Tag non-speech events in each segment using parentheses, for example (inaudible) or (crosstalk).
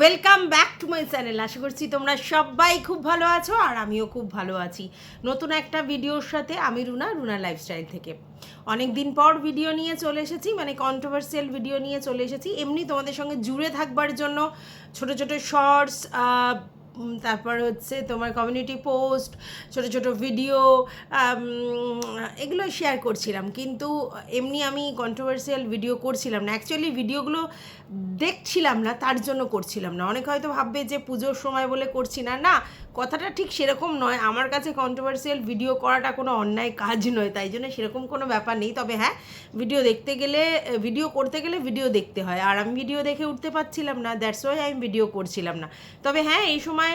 Welcome back to my channel আশা করছি তোমরা সবাই খুব ভালো আছো আর আমিও খুব ভালো আছি। নতুন একটা ভিডিওর সাথে আমি রুনা রুনা লাইফস্টাইল থেকে। অনেক দিন পর ভিডিও নিয়ে চলে এসেছি মানে কন্ট্রোভার্সিয়াল ভিডিও নিয়ে চলে এসেছি। এমনি তোমাদের সঙ্গে জুড়ে থাকবার জন্য ছোট ছোট শর্টস তারপর হচ্ছে তোমার কমিউনিটি পোস্ট ছোট ছোট ভিডিও এগুলো শেয়ার করছিলাম। কিন্তু এমনি আমি কন্ট্রোভার্সিয়াল ভিডিও করছিলাম না। অ্যাকচুয়ালি ভিডিওগুলো দেখছিলাম না, তার জন্য করছিলাম না। অনেকে হয়তো ভাববে যে পুজোর সময় বলে করছি না। না, কথাটা ঠিক সেরকম নয়। আমার কাছে কন্ট্রোভার্সিয়াল ভিডিও করাটা কোনো অন্যায় কাজ নয়, তাই জন্য সেরকম কোনো ব্যাপার নেই। তবে হ্যাঁ ভিডিও দেখতে গেলে ভিডিও করতে গেলে ভিডিও দেখতে হয়। আর আমি ভিডিও দেখে উঠতে পারছিলাম না দ্যাটস ওয়াই আমি ভিডিও করছিলাম না। তবে হ্যাঁ এই সময়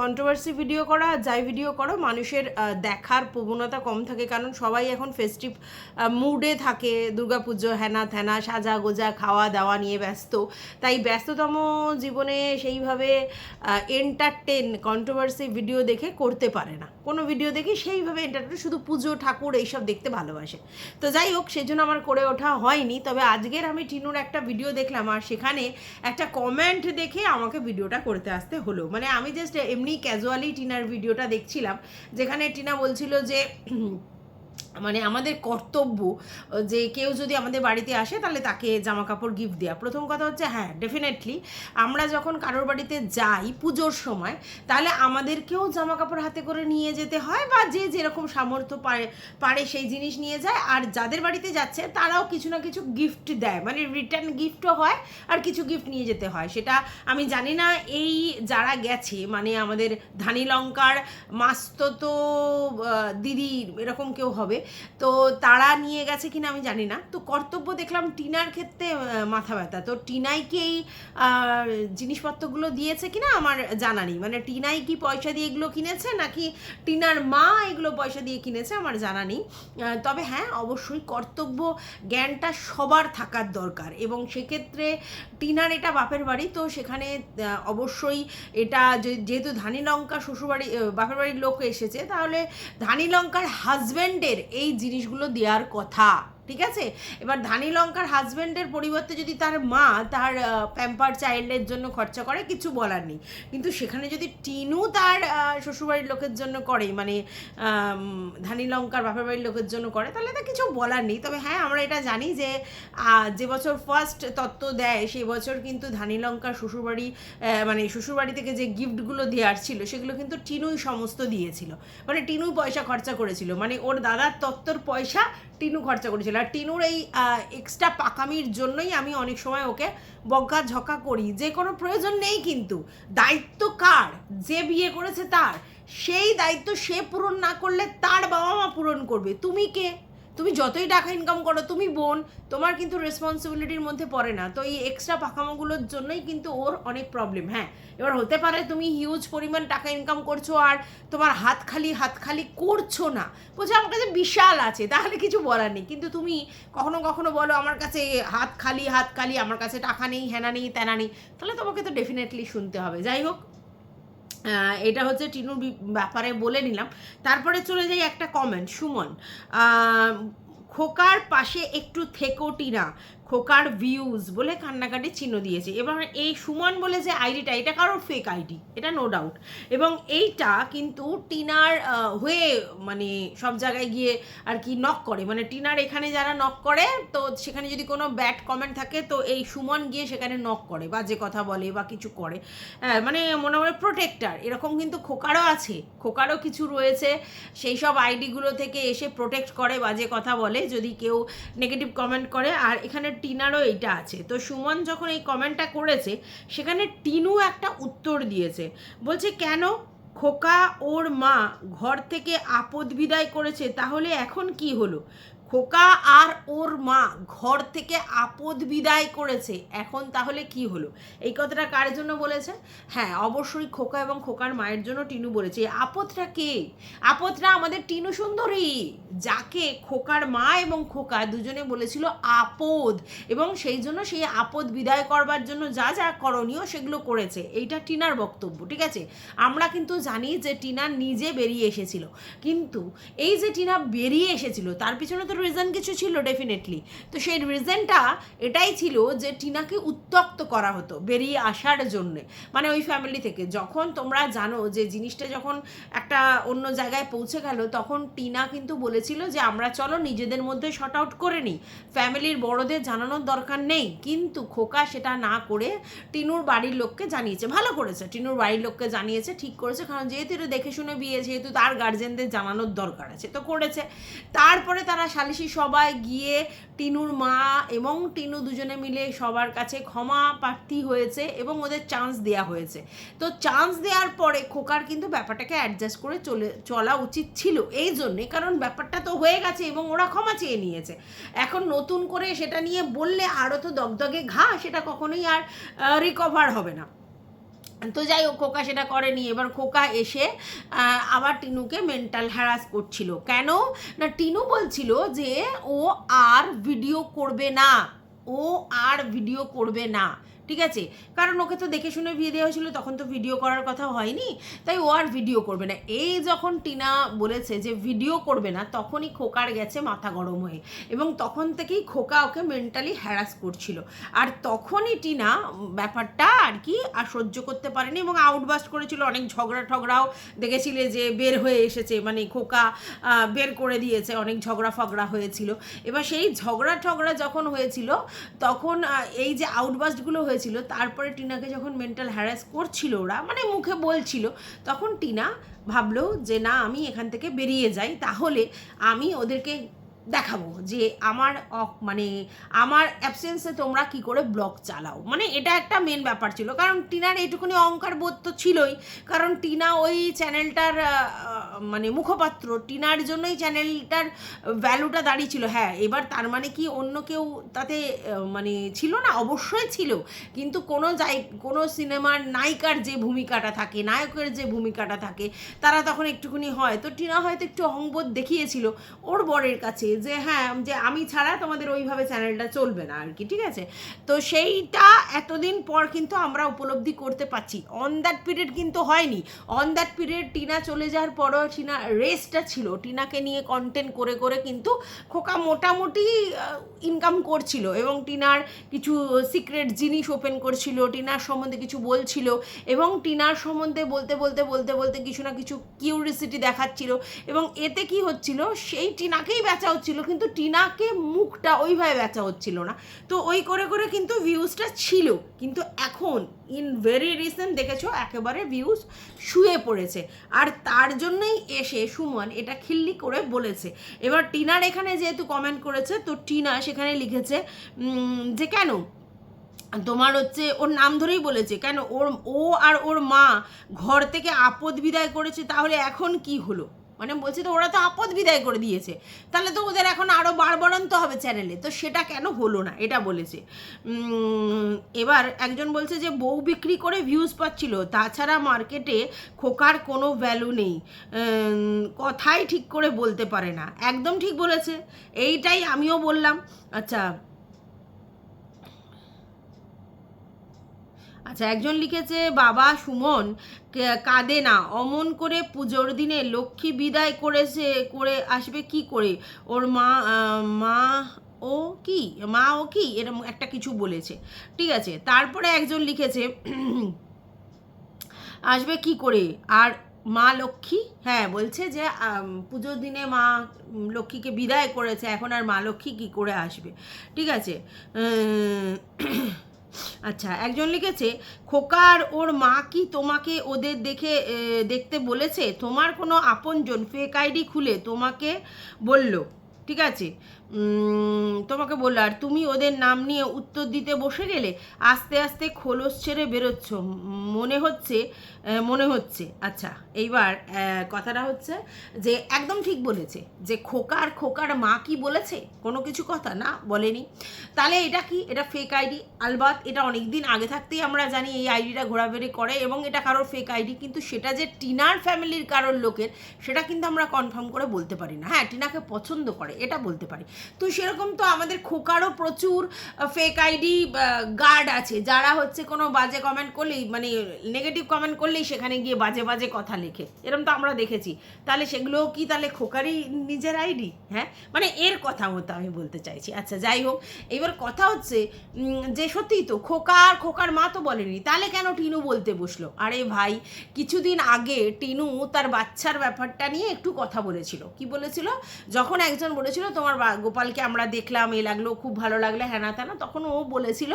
কন্ট্রোভার্সি ভিডিও করা, যাই ভিডিও করো, মানুষের দেখার প্রবণতা কম থাকে। কারণ সবাই এখন ফেস্টিভ মুডে থাকে। দুর্গাপুজো হ্যানা থ্যানা সাজা গোজা খাওয়া দাওয়া নিয়ে ব্যস্ত। তাই ব্যস্ততম জীবনে সেইভাবে এন্টারটেন কন্ট্রোভার্সি ভিডিও দেখে করতে পারে না। কোনো ভিডিও দেখে সেইভাবে এন্টারটেন শুধু পুজো, ঠাকুর এইসব দেখতে ভালোবাসে। তো যাই হোক, সেজন্য আমার করে ওঠা হয়নি। তবে আজকের আমি টিনুর একটা ভিডিও দেখলাম আর সেখানে একটা কমেন্ট দেখে আমাকে ভিডিওটা করতে আসতে হলো। মানে আমি জাস্ট এমনি ক্যাজুয়ালি টিনার ভিডিওটা দেখছিলাম, যেখানে টিনা বলছিল যে মানে আমাদের কর্তব্য যে কেউ যদি আমাদের বাড়িতে আসে তাহলে তাকে জামা কাপড় গিফট দেওয়া প্রথম কথা হচ্ছে হ্যাঁ ডেফিনেটলি আমরা যখন কারোর বাড়িতে যাই পুজোর সময় তাহলে আমাদেরকেও জামা কাপড় হাতে করে নিয়ে যেতে হয় বা যে যেরকম সামর্থ্য পারে পারে সেই জিনিস নিয়ে যায়। আর যাদের বাড়িতে যাচ্ছে তারাও কিছু না কিছু গিফট দেয়। মানে রিটার্ন গিফটও হয় আর কিছু গিফট নিয়ে যেতে হয়। সেটা আমি জানি না এই যারা গেছে মানে আমাদের ধানি লঙ্কার মাস্ততো আহ, দিদি এরকম কেউ হবে তো তারা নিয়ে গেছে কিনা আমি জানি না। তো কর্তব্য দেখলাম টিনার ক্ষেত্রে মাথা ব্যথা। তো টিনাই কি এই জিনিসপত্রগুলো দিয়েছে কিনা আমার জানা নেই। মানে টিনাই কি পয়সা দিয়ে এগুলো কিনেছে, নাকি টিনার মা এগুলো পয়সা দিয়ে কিনেছে আমার জানা নেই। তবে হ্যাঁ অবশ্যই কর্তব্য জ্ঞানটা সবার থাকার দরকার। এবং সেক্ষেত্রে টিনার এটা বাপের বাড়ি, তো সেখানে অবশ্যই এটা যেহেতু ধানি লঙ্কা শ্বশুরবাড়ি বাপের বাড়ির লোক এসেছে, তাহলে ধানি লঙ্কার হাজব্যান্ডের এই জিনিসগুলো দেওয়ার কথা। ঠিক আছে? এবার ধানি লঙ্কার হাজব্যান্ডের পরিবর্তে যদি তার মা তার প্যাম্পার চাইল্ডের জন্য খরচা করে, কিছু বলার নেই। কিন্তু সেখানে যদি টিনু তার শ্বশুরবাড়ির লোকের জন্য করে মানে ধানি লঙ্কার বাপের বাড়ির লোকের জন্য করে, তাহলে তা কিছু বলার নেই। তবে হ্যাঁ আমরা এটা জানি যে যে বছর ফার্স্ট তত্ত্ব দেয় সেই বছর কিন্তু ধানি লঙ্কার শ্বশুরবাড়ি মানে শ্বশুরবাড়ি থেকে যে গিফটগুলো দেওয়ার ছিল, সেগুলো কিন্তু টিনুই সমস্ত দিয়েছিল। মানে টিনুই পয়সা খরচা করেছিল। মানে ওর দাদার তত্ত্বর পয়সা টিনু খরচা করেছিল। আর টিনুর এই এক্সট্রা পাকামির জন্যই আমি অনেক সময় ওকে বজ্ঞা ঝকা করি। যে কোনো প্রয়োজন নেই কিন্তু। দায়িত্ব কার? যে বিয়ে করেছে তার। সেই দায়িত্ব সে পূরণ না করলে তার বাবা মা পূরণ করবে। তুমি কে? তুমি যতই টাকা ইনকাম করো, তুমি বোন, তোমার কিন্তু রেসপন্সিবিলিটির মধ্যে পড়ে না। তো এই এক্সট্রা পাকামোগুলোর জন্যই কিন্তু ওর অনেক প্রবলেম হ্যাঁ। এবার হতে পারে তুমি হিউজ পরিমাণ টাকা ইনকাম করছ আর তোমার হাত খালি হাত খালি করছ না। বলছে, আমার কাছে বিশাল আছে, তাহলে কিছু বলার নেই। কিন্তু তুমি কখনো কখনো বলো, আমার কাছে হাত খালি হাত খালি, আমার কাছে টাকা নেই, হেনা নেই, তেনা নেই। তাহলে তোমাকে তো ডেফিনেটলি শুনতে হবে। যাই হোক এটা হচ্ছে টিনুর ব্যাপারে বলে নিলাম। তারপরে চলে যাই একটা কমেন্ট সুমন। খোকার পাশে একটু থেকো টিনা। খোকার ভিউজ বলে কান্নাকাটি চিহ্ন দিয়েছে। এবার এই সুমন বলে যে আইডিটা এটা কারোর ফেক আইডি এটা নো ডাউট এবং এইটা কিন্তু টিনার হয়ে মানে সব জায়গায় গিয়ে আর কি নক করে। মানে টিনার এখানে যারা নক করে তো সেখানে যদি কোনো ব্যাড কমেন্ট থাকে তো এই সুমন গিয়ে সেখানে নক করে বা যে কথা বলে বা কিছু করে। হ্যাঁ, মানে মনে হয় প্রোটেক্টার এরকম কিন্তু খোকারও আছে। খোকারও কিছু রয়েছে। সেই সব আইডিগুলো থেকে এসে প্রোটেক্ট করে বাজে কথা বলে যদি কেউ নেগেটিভ কমেন্ট করে। আর এখানে টিনারও এইটা আছে। তো সুমন যখন এই কমেন্টটা করেছে, সেখানে টিনু একটা উত্তর দিয়েছে। বলছে, কেন? খোকা ওর মা ঘর থেকে আপদ বিদায় করেছে, তাহলে এখন কি হলো? খোকা আর ওর মা ঘর থেকে আপদ বিদায় করেছে। এখন তাহলে কি হলো? এই কথাটা কার জন্য বলেছে? হ্যাঁ অবশ্যই খোকা এবং খোকার মায়ের জন্য টিনু বলেছে। আপদটা কে? আপদটা আমাদের টিনু সুন্দরী, যাকে খোকার মা এবং খোকা দুজনে বলেছিল আপদ। এবং সেই জন্য সেই আপদ বিদায় করবার জন্য যা যা করণীয় সেগুলো করেছে। এইটা টিনার বক্তব্য, ঠিক আছে? আমরা কিন্তু জানি যে টিনা নিজে বেরিয়ে এসেছিল। কিন্তু এই যে টিনা বেরিয়ে এসেছিল, তার পিছনে তো রিজন কিছু ছিল ডেফিনেটলি তো সেই রিজনটা এটাই ছিল যে টিনাকে উত্তক্ত করা হতো, বেরিয়ে আসার জন্যে। মানে ওই ফ্যামিলি থেকে। যখন তোমরা জানো যে জিনিসটা যখন একটা অন্য জায়গায় পৌঁছে গেল, তখন টিনা কিন্তু বলেছিল যে আমরা চলো নিজেদের মধ্যে শর্ট আউট করে নিই। ফ্যামিলির বড়দের জানানোর দরকার নেই। কিন্তু খোকা সেটা না করে টিনুর বাড়ির লোককে জানিয়েছে। ভালো করেছে। টিনুর বাড়ির লোককে জানিয়েছে, ঠিক করেছে। কারণ যেহেতু এটা দেখে শুনে বিয়ে, যেহেতু তার গার্জেনদের জানানোর দরকার আছে, তো করেছে। তারপরে তারা সালিশি সবাই গিয়ে টিনুর মা এবং টিনু দুজনে মিলে সবার কাছে ক্ষমা প্রার্থী হয়েছে এবং ওদের চান্স দেওয়া হয়েছে। তো চান্স দেওয়ার পরে খোকার কিন্তু ব্যাপারটাকে অ্যাডজাস্ট করে চলে, চলা উচিত ছিল। এই জন্যে কারণ ব্যাপারটা তো হয়ে গেছে এবং ওরা ক্ষমা চেয়ে নিয়েছে। এখন নতুন করে সেটা নিয়ে বললে আরও তো দগদগে ঘা, সেটা কখনোই আর রিকভার হবে না। তো যাই হোক খোকা সেটা করেনি। এবার খোকা এসে আবার টিনুকে মেন্টাল হ্যারাস করছিল। কেন? না, টিনু বলছিল যে ও আর ভিডিও করবে না। ও আর ভিডিও করবে না। ঠিক আছে? কারণ ওকে তো দেখে শুনে বিয়ে দেওয়া হয়েছিল, তখন তো ভিডিও করার কথা হয়নি। তাই ও আর ভিডিও করবে না। এই যখন টিনা বলেছে যে ভিডিও করবে না, তখনই খোকার গেছে মাথা গরম হয়ে এবং তখন থেকেই খোকা ওকে মেন্টালি হ্যারাস করছিল। আর তখনই টিনা ব্যাপারটা আর কি আর সহ্য করতে পারেনি এবং আউটবাস্ট করেছিল, অনেক ঝগড়া ঠগড়াও দেখেছিলে যে বের হয়ে এসেছে মানে খোকা বের করে দিয়েছে, অনেক ঝগড়া ফগড়া হয়েছিল। এবার সেই ঝগড়া ঠগড়া যখন হয়েছিল, তখন এই যে আউটবাস্টগুলো হয়েছিল, তারপরে টিনাকে যখন মেন্টাল হ্যারাস করছিল ওরা মানে মুখে বলছিল, তখন টিনা ভাবলো যে না, আমি এখান থেকে বেরিয়ে যাই, তাহলে আমি ওদেরকে দেখাবো যে আমার মানে আমার অ্যাবসেন্সে তোমরা কি করে ব্লগ চালাও। মানে এটা একটা মেন ব্যাপার ছিল। কারণ টিনার এইটুকুনি অহংকার বোধ তো ছিলই। কারণ টিনা ওই চ্যানেলটার মানে মুখপাত্র। টিনার জন্যই চ্যানেলটার ভ্যালুটা দাঁড়িয়েছিল হ্যাঁ এবার তার মানে কি অন্য কেউ তাতে মানে ছিল না? অবশ্যই ছিল। কিন্তু কোনো যাই, কোনো সিনেমার নায়িকার যে ভূমিকাটা থাকে, নায়কের যে ভূমিকাটা থাকে, তারা তখন একটুখানি হয়। তো টিনা হয়তো একটু অহংবোধ দেখিয়েছিল। ওর বরের কাছে যে হ্যাঁ যে আমি ছাড়া তোমাদের ওইভাবে চ্যানেলটা চলবে না আর কি, ঠিক আছে? তো সেইটা এতদিন পর কিন্তু আমরা উপলব্ধি করতে পারছি। অন দ্যাট পিরিয়ড কিন্তু হয়নি। অন দ্যাট পিরিয়ড টিনা চলে যাওয়ার পরও টিনা রেস্টটা ছিল। টিনাকে নিয়ে কন্টেন্ট করে করে কিন্তু খোকা মোটামুটি ইনকাম করছিল এবং টিনার কিছু সিক্রেট জিনিস ওপেন করছিল, টিনার সম্বন্ধে কিছু বলছিল এবং টিনার সম্বন্ধে বলতে বলতে বলতে বলতে কিছু না কিছু কিউরিসিটি দেখাচ্ছিল এবং এতে কি হচ্ছিল, সেই টিনাকেই বেচা হচ্ছিল, কিন্তু টিনাকে মুখটা ওইভাবে বেচা হচ্ছিল না। তো ওই করে করে কিন্তু ভিউজটা ছিল। কিন্তু এখন ইন ভেরি রিসেন্ট দেখেছ, একেবারে ভিউজ শুয়ে পড়েছে। আর তার জন্যই এসে সুমন এটা খিল্লি করে বলেছে। এবার টিনার এখানে যেহেতু কমেন্ট করেছে, তো টিনা সেখানে লিখেছে যে কেন? তোমার হচ্ছে, ওর নাম ধরেই বলেছে, কেন? ওর, ও আর ওর মা ঘর থেকে আপদ বিদায় করেছে, তাহলে এখন কি হলো? মানে বলছে তো ওরা তো আপদ বিদায় করে দিয়েছে। তাহলে তো ওদের এখন আরও বাড়বাড়ন্ত হবে চ্যানেলে। তো সেটা কেন হলো না? এটা বলেছে। এবার একজন বলছে যে, বউ বিক্রি করে ভিউজ পাচ্ছিল, তাছাড়া মার্কেটে খোকার কোনো ভ্যালু নেই। কথাই ঠিক করে বলতে পারে না। একদম ঠিক বলেছে। এইটাই আমিও বললাম। আচ্ছা আচ্ছা একজন লিখেছে, বাবা সুমন কাঁদে না। অমন করে পুজোর দিনে লক্ষ্মী বিদায় করেছে, করে আসবে কি করে? ওর মা মা ও কি? মা ও কি? এরকম একটা কিছু বলেছে। ঠিক আছে, তারপরে একজন লিখেছে, আসবে কি করে? আর মা লক্ষ্মী? হ্যাঁ বলছে যে পুজোর দিনে মা লক্ষ্মীকে বিদায় করেছে, এখন আর মা লক্ষ্মী কি করে আসবে? ঠিক আছে আচ্ছা একজন লিখেছে, খোকার ওর মা কি তোমাকে ওদের দেখে দেখতে বলেছে? তোমার কোনো আপনজন ফেক আইডি খুলে তোমাকে বলল। ঠিক আছে? তোমাকে বলল, আর তুমি ওদের নাম নিয়ে উত্তর দিতে বসে গেলে আস্তে আস্তে খোলস ছেড়ে বেরোচ্ছ। মনে হচ্ছে মনে হচ্ছে। আচ্ছা এইবার কথাটা হচ্ছে যে একদম ঠিক বলেছে যে খোকার খোকার মা কি বলেছে? কোনো কিছু কথা না, বলেনি। তাহলে এটা কি? এটা ফেক আইডি আলবাত, এটা অনেক দিন আগে থাকতেই আমরা জানি এই আইডিটা ঘোরাফেরি করে এবং এটা কারোর ফেক আইডি কিন্তু সেটা যে টিনার ফ্যামিলির কারোর লোকের, সেটা কিন্তু আমরা কনফার্ম করে বলতে পারি না। হ্যাঁ টিনাকে পছন্দ করে, এটা বলতে পারি। তো সেরকম তো আমাদের খোকারও প্রচুর ফেক আইডি গার্ড আছে। যারা হচ্ছে কোনো বাজে কমেন্ট করলেই মানে নেগেটিভ কমেন্ট করলেই সেখানে গিয়ে বাজে বাজে কথা লেখে। এরকম তো আমরা দেখেছি। তাহলে সেগুলোও কি তাহলে খোকারই নিজের আইডি হ্যাঁ? মানে এর কথা মতো আমি বলতে চাইছি। আচ্ছা যাই হোক। এবার কথা হচ্ছে যে সত্যিই তো খোকার খোকার মা তো বলেনি। তাহলে কেন টিনু বলতে বসল? আরে ভাই, কিছুদিন আগে টিনু তার বাচ্চার ব্যাপারটা নিয়ে একটু কথা বলেছিল। কি বলেছিল? যখন একজন বলেছিল, তোমার গোপালকে আমরা দেখলাম, এ লাগল, খুব ভালো লাগল হ্যানা ত্যানা তখন ও বলেছিল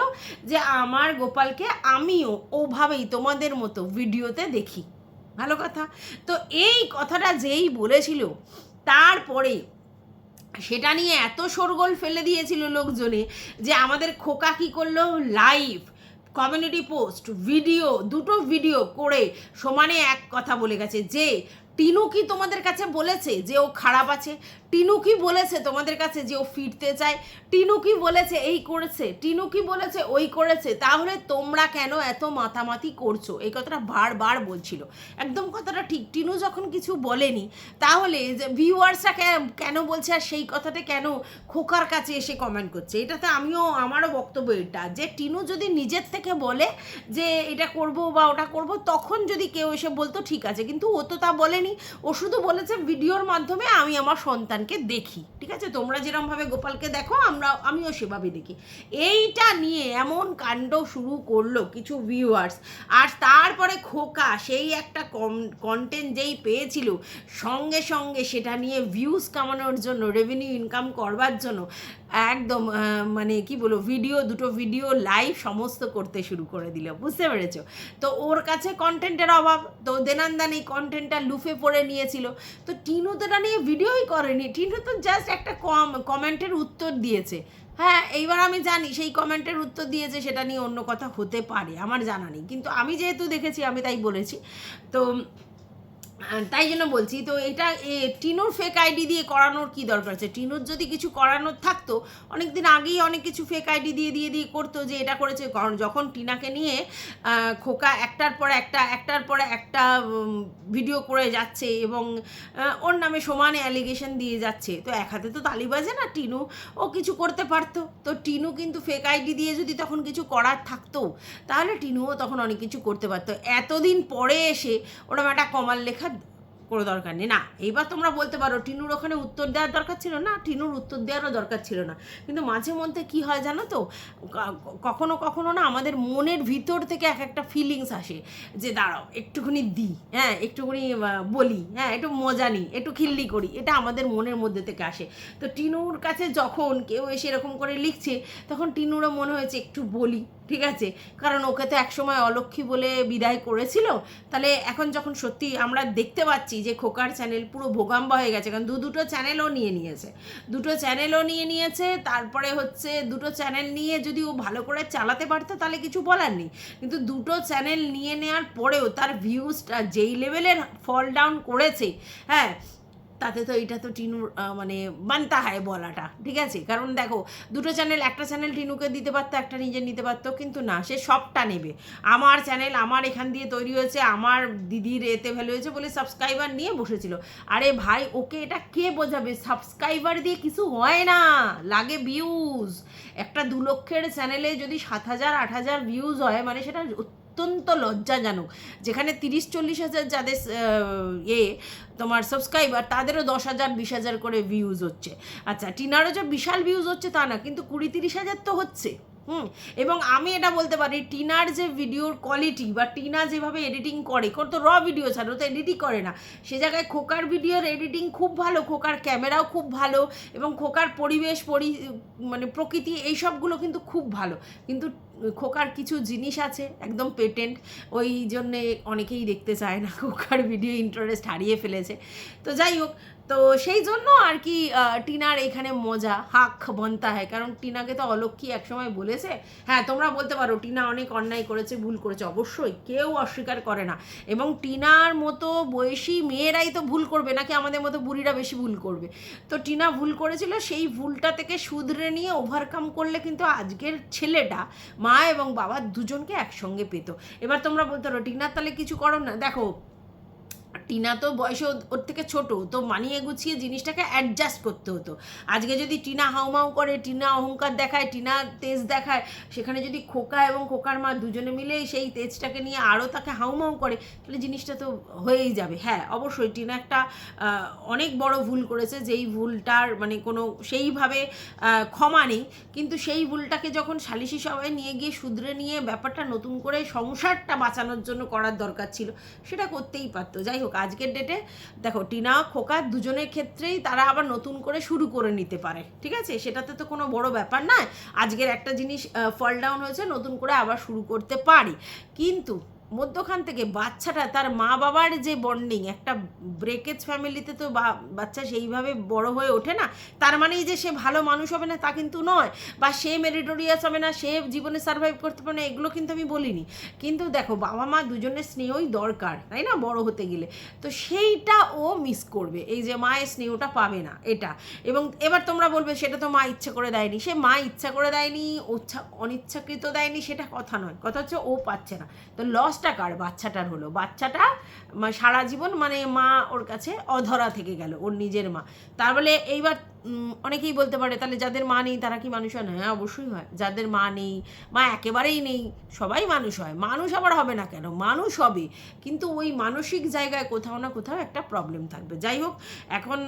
যে আমার গোপালকে আমিও ওভাবেই তোমাদের মতো ভিডিওতে দেখি। ভালো কথা। তো এই কথাটা যেই বলেছিল, তারপরে সেটা নিয়ে এত শোরগোল ফেলে দিয়েছিল লোকজনে যে আমাদের খোকা কি করল? লাইভ কমিউনিটি পোস্ট ভিডিও দুটো ভিডিও করে সমানে এক কথা বলে গেছে যে টিনু কি তোমাদের কাছে বলেছে যে ও খারাপ আছে? টিনু কি বলেছে তোমাদের কাছে যে ও ফিরতে চায়? টিনু কি বলেছে এই করেছে? টিনু কি বলেছে ওই করেছে? তাহলে তোমরা কেন এত মাতামাতি করছ? এই কথাটা বারবার বলছিল। একদম কথাটা ঠিক। টিনু যখন কিছু বলেনি, তাহলে যে ভিউয়ার্সরা কেন বলছে আর সেই কথাটা কেন খোকার কাছে এসে কমেন্ট করছে? এটাতে আমিও, আমারও বক্তব্য এটা যে টিনু যদি নিজের থেকে বলে যে এটা করব বা ওটা করব, তখন যদি কেউ এসে বলতো, ঠিক আছে। কিন্তু ও তো তা বলেনি। ও শুধু বলেছে, ভিডিওর মাধ্যমে আমি আমার সন্তানকে দেখি। ঠিক আছে? তোমরা যেরমভাবে গোপালকে দেখো আমরা আমিও সেভাবে দেখি। এইটা নিয়ে এমন কাণ্ড শুরু করল কিছু ভিউয়ার্স আর তারপরে খোকা সেই একটা কন্টেন্ট যেই পেয়েছিল, সঙ্গে সঙ্গে সেটা নিয়ে ভিউজ কামানোর জন্য রেভিনিউ ইনকাম করবার জন্য একদম মানে কি বলব ভিডিও দুটো ভিডিও লাইভ সমস্ত করতে শুরু করে দিল, বুঝতে পেরেছ? তো ওর কাছে কন্টেন্টের অভাব, তো দেনান্দান এই কন্টেন্টটা লুফে পড়ে নিয়েছিল। তো টিনু তো এটা নিয়ে ভিডিওই করেনি, টিনু তো জাস্ট একটা কম কমেন্টের উত্তর দিয়েছে। হ্যাঁ এইবার আমি জানি, সেই কমেন্টের উত্তর দিয়েছে, সেটা নিয়ে অন্য কথা হতে পারে, আমার জানা নেই। কিন্তু আমি যেহেতু দেখেছি, আমি তাই বলেছি। তো তাই জন্য বলছি, তো এটা টিনুর ফেক আইডি দিয়ে করানোর কি দরকার আছে? টিনুর যদি কিছু করানোর থাকতো অনেক দিন আগেই অনেক কিছু ফেক আইডি দিয়ে দিয়ে দিয়ে করতো যে এটা করেছে। কারণ যখন টিনাকে নিয়ে খোকা একটার পর একটা, একটার পর একটা ভিডিও করে যাচ্ছে এবং ওর নামে সমানে অ্যালিগেশন দিয়ে যাচ্ছে, তো এক হাতে তো তালি বাজে না টিনু। ও কিছু করতে পারতো। তো টিনু কিন্তু ফেক আইডি দিয়ে যদি তখন কিছু করার থাকতো, তাহলে টিনুও তখন অনেক কিছু করতে পারতো। এতদিন পরে এসে ওরকম একটা কমাল লেখা কোনো দরকার নেই। না, এইবার তোমরা বলতে পারো, টিনুর ওখানে উত্তর দেওয়ার দরকার ছিল না, টিনুর উত্তর দেওয়ারও দরকার ছিল না। কিন্তু মাঝে মধ্যে কি হয় জানো তো কখনো কখনো না আমাদের মনের ভিতর থেকে এক একটা ফিলিংস আসে যে, দাঁড়াও, একটুখানি দিই হ্যাঁ একটুখানি বলি হ্যাঁ একটু মজা নিই একটু খিল্লি করি। এটা আমাদের মনের মধ্যে থেকে আসে। তো টিনুর কাছে যখন কেউ এসে এরকম করে লিখছে, তখন টিনুরও মনে হয়েছে একটু বলি। ঠিক আছে? কারণ ওকে তো একসময় অলক্ষী বলে বিদায় করেছিল। তাহলে এখন যখন সত্যি আমরা দেখতে পাচ্ছি যে খোকার চ্যানেল পুরো ভোগাম্বা হয়ে গেছে, কারণ দু দুটো চ্যানেলও নিয়ে নিয়েছে। দুটো চ্যানেলও নিয়ে নিয়েছে, তারপরে হচ্ছে দুটো চ্যানেল নিয়ে যদি ও ভালো করে চালাতে পারতো তাহলে কিছু বলার নেই। কিন্তু দুটো চ্যানেল নিয়ে নেওয়ার পরেও তার ভিউজটা যেই লেভেলের ফল ডাউন করেছে হ্যাঁ তাতে তো এটা তো টিনুর মানে মানতে হয় বলাটা, ঠিক আছে? কারণ দেখো, দুটো চ্যানেল একটা চ্যানেল টিনুকে দিতে পারতো, একটা নিজে নিতে পারতো, কিন্তু না, সে সবটা নেবে। আমার চ্যানেল আমার এখান দিয়ে তৈরি হয়েছে, আমার দিদির এতে ভ্যালু হয়েছে বলে সাবস্ক্রাইবার নিয়ে বসেছিল। আরে ভাই, ওকে এটা কে বোঝাবে? সাবস্ক্রাইবার দিয়ে কিছু হয় না, লাগে ভিউজ একটা দু লক্ষের চ্যানেলে যদি সাত হাজার, আট হাজার ভিউজ হয় মানে সেটা অত্যন্ত লজ্জাজনক যেখানে তিরিশ, চল্লিশ হাজার যাদের এ তোমার সাবস্ক্রাইবার তাদেরও দশ হাজার, বিশ হাজার করে ভিউজ হচ্ছে। আচ্ছা টিনারও যে বিশাল ভিউজ হচ্ছে তা না, কিন্তু কুড়ি, তিরিশ হাজার তো হচ্ছে। হুম, এবং আমি এটা বলতে পারি, টিনার যে ভিডিওর কোয়ালিটি বা টিনা যেভাবে এডিটিং করে কোন তো র ভিডিও ছাড়ে তো এডিটই করে না। সে জায়গায় খোকার ভিডিওর এডিটিং খুব ভালো, খোকার ক্যামেরাও খুব ভালো, এবং খোকার পরিবেশ, পরি মানে প্রকৃতি, এই সবগুলো কিন্তু খুব ভালো। কিন্তু খোকার কিছু জিনিস আছে, একদম পেটেন্ট ওই জন্যে অনেকেই দেখতে চায় না খোকার ভিডিও ইন্টারেস্ট হারিয়ে ফেলেছে। তো যাই হোক তো সেই জন্য আর কি টিনার এখানে মজা, হাক বনতা হয়। কারণ টিনাকে তো অলক্ষী একসময় বলেছে হ্যাঁ তোমরা বলতে পারো, টিনা অনেক অন্যায় করেছে, ভুল করেছে। অবশ্যই, কেউ অস্বীকার করে না। এবং টিনার মতো বয়সী মেয়েরাই তো ভুল করবে, নাকি আমাদের মতো বুড়িরা বেশি ভুল করবে? তো টিনা ভুল করেছিল, সেই ভুলটা থেকে শুধরে নিয়ে ওভারকাম করলে কিন্তু আজকের ছেলেটা, মা এবং বাবা দুজনকে একসঙ্গে পেত। এবার তোমরা বলতে পারো টিনার তাহলে কিছু করো না? দেখো টিনা তো বয়সে ওর- থেকে ছোট, তো মানিয়ে গুছিয়ে জিনিসটাকে অ্যাডজাস্ট করতে হতো। আজকে যদি টিনা হাউমাউ করে, টিনা অহংকার দেখায়, টিনা তেজ দেখায়, সেখানে যদি খোকা এবং খোকার মা দুজনে মিলে সেই তেজটাকে নিয়ে আরও তাকে হাউমাউ করে, তাহলে জিনিসটা তো হয়েই যাবে। হ্যাঁ অবশ্যই টিনা একটা অনেক বড় ভুল করেছে, যেই ভুলটার মানে কোনো সেইভাবে ক্ষমা নেই, কিন্তু সেই ভুলটাকে যখন সালিশি সবাই নিয়ে গিয়ে শুধরে নিয়ে ব্যাপারটা নতুন করে সংসারটা বাঁচানোর জন্য করার দরকার ছিল, সেটা করতেই পারতো। যাই হোক, আজকের ডেটে দেখো, টিনা, খোকা দুজনের ক্ষেত্রেই তারা আবার নতুন করে শুরু করে নিতে পারে, ঠিক আছে? সেটাতে তো কোনো বড় ব্যাপার নয়। আজকের একটা জিনিস ফল ডাউন হয়েছে, নতুন করে আবার শুরু করতে পারি। কিন্তু মধ্যখান থেকে বাচ্চাটা, তার মা বাবার যে বন্ডিং একটা ব্রেকেজ ফ্যামিলিতে তো বাচ্চা সেইভাবে বড় হয়ে ওঠে না। তার মানেই যে সে ভালো মানুষ হবে না, তা কিন্তু নয়। বা সে মেরিটোরিয়াস হবে না, সে জীবনে সার্ভাইভ করতে পারে না, এগুলো কিন্তু আমি বলিনি। কিন্তু দেখো বাবা মা দুজনের স্নেহই দরকার, তাই না? বড় হতে গেলে। তো সেইটা ও মিস করবে। এই যে মায়ের স্নেহটা পাবে না, এটা। এবং এবার তোমরা বলবে, সেটা তো মা ইচ্ছা করে দেয়নি। সে মা ইচ্ছা করে দেয়নি অনিচ্ছাকৃত দেয়নি, সেটা কথা নয়। কথা হচ্ছে ও পাচ্ছে না। তো লসটা কার বাচ্চাটার হলো। বাচ্চাটা সারা জীবন মানে মা ওর কাছে অধরা থেকে গেল, ওর নিজের মা। তার বলে এইবার অনেকেই বলতে পারে, তাহলে যাদের মা নেই তারা কি মানুষ হয়? না হ্যাঁ অবশ্যই হয়। যাদের মা নেই, মা একেবারেই নেই, সবাই মানুষ হয়। মানুষ আবার হবে না কেন? মানুষ হবে। কিন্তু ওই মানসিক জায়গায় কোথাও না কোথাও একটা প্রবলেম থাকবে। যাই হোক, এখন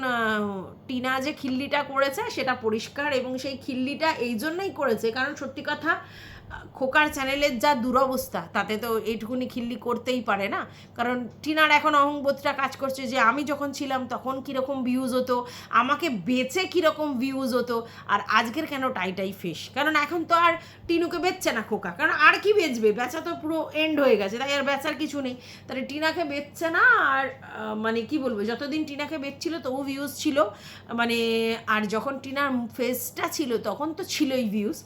টিনা যে খিল্লিটা করেছে সেটা পরিষ্কার এবং সেই খিল্লিটা এই জন্যই করেছে। কারণ সত্যি কথা খোকার চ্যানেলের যা দুরবস্থা, তাতে তো এইটুকুনি খিল্লি করতেই পারে না। কারণ টিনার এখন অহংবোধটা কাজ করছে যে, আমি যখন ছিলাম তখন কীরকম ভিউজ হতো, আমাকে বেচে কীরকম ভিউজ হতো, আর আজকের কেন টাইটাই ফেস কারণ এখন তো আর টিনুকে বেচছে না খোকা। কারণ আর কি বেচবে? বেচা তো পুরো এন্ড হয়ে গেছে, তাই আর বেচার কিছু নেই। তাহলে টিনাকে বেচছে না, আর মানে কি বলব, যতদিন টিনাকে বেচছিল তবু ভিউজ ছিল। মানে আর যখন টিনার ফেসটা ছিল তখন তো ছিলই ভিউজ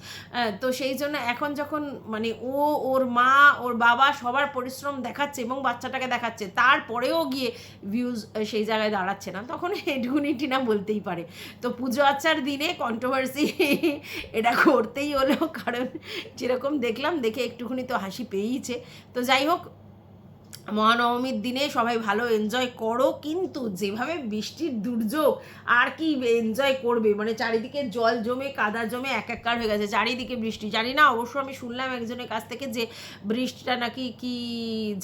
তো সেই জন্য এখন যখন মানে ও, ওর মা, ওর বাবা সবার পরিশ্রম দেখাচ্ছে এবং বাচ্চাটাকে দেখাচ্ছে, তারপরেও গিয়ে ভিউজ সেই জায়গায় দাঁড়াচ্ছে না। তখন (laughs) হেডগুনিটি টিনা বলতেই পারে, তো পুজো আচ্চার দিনে কন্ট্রোভার্সি (laughs) এটা করতেই হলো। কারণ যেরকম দেখলাম, দেখে একটুখানি তো হাসি পেয়েইছে। তো যাই হোক মহানবমীর দিনে সবাই ভালো এনজয় করো, কিন্তু যেভাবে বৃষ্টির দুর্যোগ, আর কি এনজয় করবে? মানে চারিদিকে জল জমে, কাদা জমে এক এককার হয়ে গেছে। চারিদিকে বৃষ্টি। জানি না, অবশ্য আমি শুনলাম একজনের কাছ থেকে যে বৃষ্টিটা নাকি কি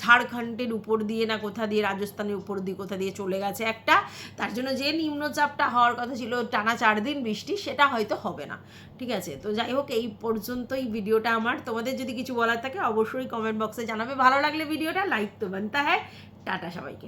ঝাড়খণ্ডের উপর দিয়ে না কোথা দিয়ে, রাজস্থানের উপর দিয়ে, কোথা দিয়ে চলে গেছে একটা। তার জন্য যে নিম্নচাপটা হওয়ার কথা ছিল, টানা চার দিন বৃষ্টি, সেটা হয়তো হবে না। ঠিক আছে? তো যাই হোক, এই পর্যন্তই ভিডিওটা আমার। তোমাদের যদি কিছু বলার থাকে, অবশ্যই কমেন্ট বক্সে জানাবে। ভালো লাগলে ভিডিওটা লাইক তো বানতা হ্যাঁ টাটা সবাইকে